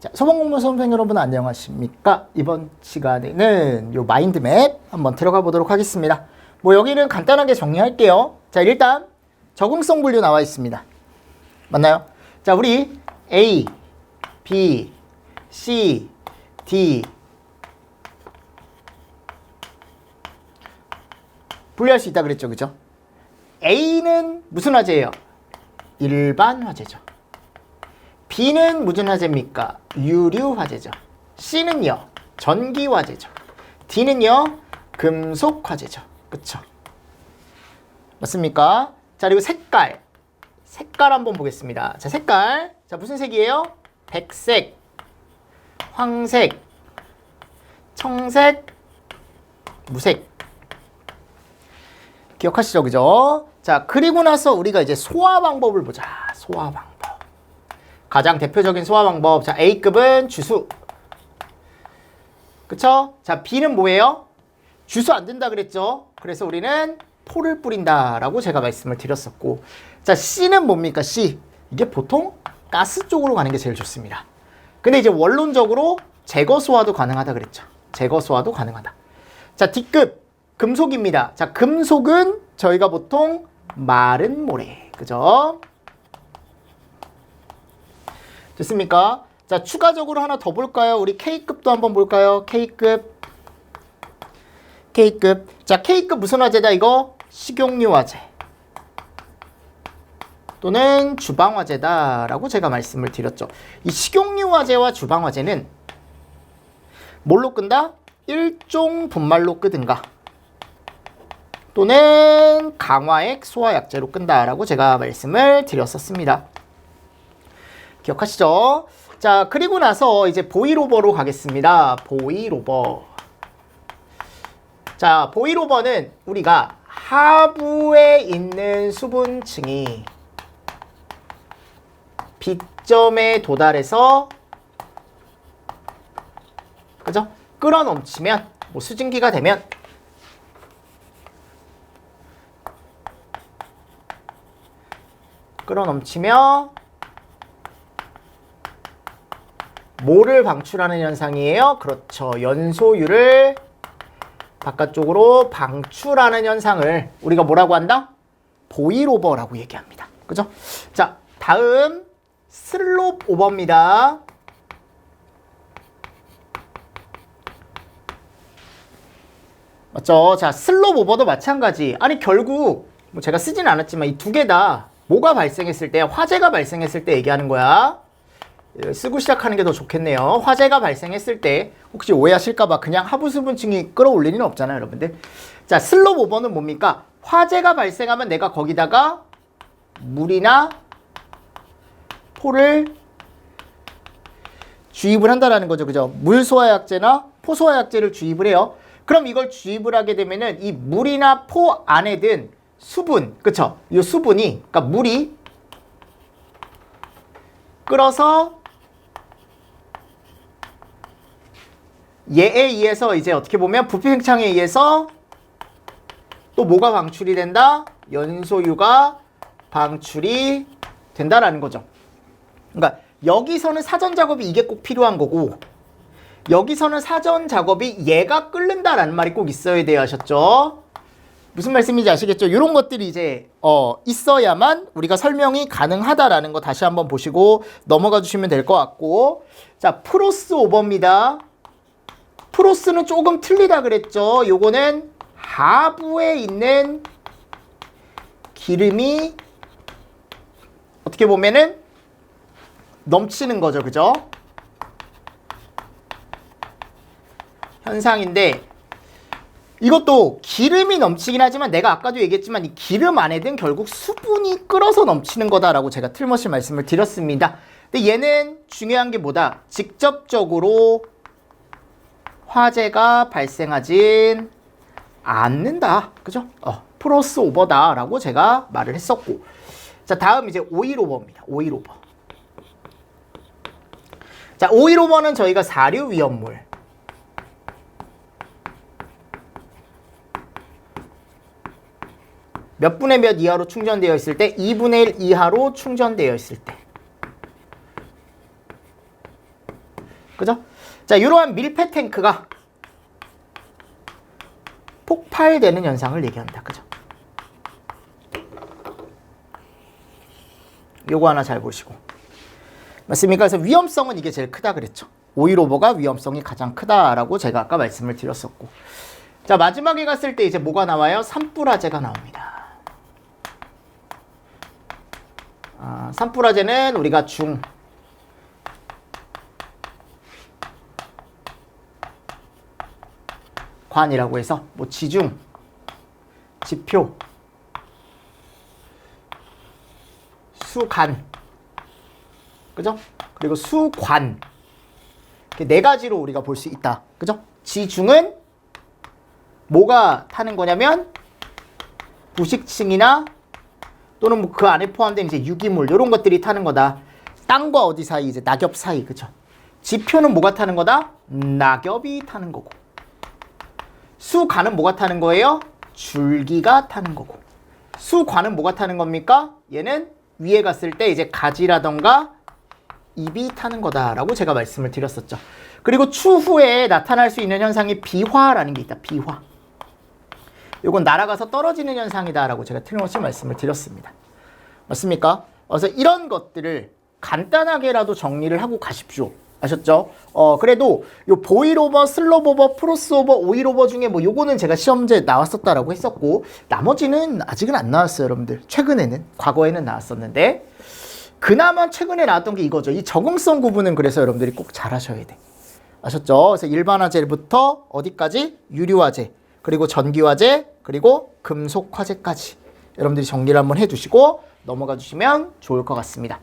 자, 소방공무원 수험생 여러분 안녕하십니까? 이번 시간에는 요 마인드맵 한번 들어가 보도록 하겠습니다. 뭐 여기는 간단하게 정리할게요. 자, 일단 적응성 분류 나와 있습니다. 맞나요? 자, 우리 A, B, C, D 분류할 수 있다 그랬죠. 그죠? A는 무슨 화재예요? 일반 화재죠. B는 무슨 화재입니까? 유류 화재죠. C는요, 전기 화재죠. D는요, 금속 화재죠. 그쵸? 맞습니까? 자, 그리고 색깔. 색깔 한번 보겠습니다. 자, 색깔. 자, 무슨 색이에요? 백색, 황색, 청색, 무색. 기억하시죠? 그죠? 자, 그리고 나서 우리가 이제 소화 방법을 보자. 소화 방법. 가장 대표적인 소화 방법. 자, A급은 주수. 그쵸? 자, B는 뭐예요? 주수 안 된다 그랬죠? 그래서 우리는 포를 뿌린다라고 제가 말씀을 드렸었고. 자, C는 뭡니까? C. 이게 보통 가스 쪽으로 가는 게 제일 좋습니다. 근데 이제 원론적으로 제거 소화도 가능하다 그랬죠. 제거 소화도 가능하다. 자, D급 금속입니다. 자, 금속은 저희가 보통 마른 모래. 그죠? 됐습니까? 자, 추가적으로 하나 더 볼까요? 우리 K급도 한번 볼까요? K급. K급. 자, K급 무슨 화재다, 이거? 식용유 화재. 또는 주방 화재다라고 제가 말씀을 드렸죠. 이 식용유 화재와 주방 화재는 뭘로 끈다? 일종 분말로 끄든가 또는 강화액 소화약제로 끈다라고 제가 말씀을 드렸었습니다. 기억하시죠? 자, 그리고 나서 이제 보이로버로 가겠습니다. 보이로버. 자, 보이로버는 우리가 하부에 있는 수분층이 B점에 도달해서 그죠? 끌어 넘치면 뭐 수증기가 되면 끌어 넘치며 뭐를 방출하는 현상이에요? 그렇죠. 연소율을 바깥쪽으로 방출하는 현상을 우리가 뭐라고 한다? 보일오버라고 얘기합니다. 그죠? 자, 다음 슬롭 오버입니다. 맞죠? 자, 슬롭 오버도 마찬가지. 아니, 결국 뭐 제가 쓰진 않았지만 이 두 개 다 뭐가 발생했을 때, 화재가 발생했을 때 얘기하는 거야. 예, 쓰고 시작하는 게 더 좋겠네요. 화재가 발생했을 때 혹시 오해하실까봐 그냥 하부 수분층이 끌어올릴 리는 없잖아요, 여러분들. 자, 슬롭 오버는 뭡니까? 화재가 발생하면 내가 거기다가 물이나 포를 주입을 한다라는 거죠, 그죠? 물 소화약제나 포 소화약제를 주입을 해요. 그럼 이걸 주입을 하게 되면은 이 물이나 포 안에 든 수분, 그쵸? 이 수분이, 그러니까 물이 끓어서 얘에 의해서 이제 어떻게 보면 부피 팽창에 의해서 또 뭐가 방출이 된다? 연소유가 방출이 된다라는 거죠. 그러니까 여기서는 사전 작업이 이게 꼭 필요한 거고 여기서는 사전 작업이 얘가 끓는다라는 말이 꼭 있어야 돼요 하셨죠? 무슨 말씀인지 아시겠죠? 이런 것들이 이제 어, 있어야만 우리가 설명이 가능하다라는 거 다시 한번 보시고 넘어가 주시면 될 것 같고 자 프로스 오버입니다. 프로스는 조금 틀리다 그랬죠? 요거는 하부에 있는 기름이 어떻게 보면은 넘치는 거죠. 그죠? 현상인데 이것도 기름이 넘치긴 하지만 내가 아까도 얘기했지만 이 기름 안에 든 결국 수분이 끓어서 넘치는 거다라고 제가 틀머시 말씀을 드렸습니다. 근데 얘는 중요한 게 뭐다? 직접적으로 화재가 발생하진 않는다. 그죠? 어, 플러스 오버다라고 제가 말을 했었고. 자, 다음 이제 오일 오버입니다. 오일 오버. 자, 오일 오버는 저희가 사류 위험물. 몇 분의 몇 이하로 충전되어 있을 때 2분의 1 이하로 충전되어 있을 때 그죠? 자 이러한 밀폐 탱크가 폭발되는 현상을 얘기합니다. 그죠? 요거 하나 잘 보시고 맞습니까? 그래서 위험성은 이게 제일 크다 그랬죠. 오일 오버가 위험성이 가장 크다라고 제가 아까 말씀을 드렸었고 자 마지막에 갔을 때 이제 뭐가 나와요? 산불화재가 나옵니다. 아, 산불화재는 우리가 중 관이라고 해서 뭐 지중, 지표, 수간, 그죠? 그리고 수관 네 가지로 우리가 볼 수 있다, 그죠? 지중은 뭐가 타는 거냐면 부식층이나 또는 뭐 그 안에 포함된 이제 유기물 이런 것들이 타는 거다. 땅과 어디 사이 이제 낙엽 사이 그죠? 지표는 뭐가 타는 거다? 낙엽이 타는 거고. 수관은 뭐가 타는 거예요? 줄기가 타는 거고. 수관은 뭐가 타는 겁니까? 얘는 위에 갔을 때 이제 가지라던가 잎이 타는 거다라고 제가 말씀을 드렸었죠. 그리고 추후에 나타날 수 있는 현상이 비화라는 게 있다. 비화. 요건 날아가서 떨어지는 현상이다라고 제가 틀림없이 말씀을 드렸습니다. 맞습니까? 그래서 이런 것들을 간단하게라도 정리를 하고 가십시오. 아셨죠? 어, 그래도 요 보일오버, 슬로브오버, 프로스오버, 오일오버 중에 뭐 요거는 제가 시험지에 나왔었다라고 했었고 나머지는 아직은 안 나왔어요, 여러분들. 최근에는 과거에는 나왔었는데 그나마 최근에 나왔던 게 이거죠. 이 적응성 구분은 그래서 여러분들이 꼭 잘하셔야 돼. 아셨죠? 그래서 일반화재부터 어디까지? 유류화재, 그리고 전기화재, 그리고 금속화재까지 여러분들이 정리를 한번 해두시고 넘어가 주시면 좋을 것 같습니다.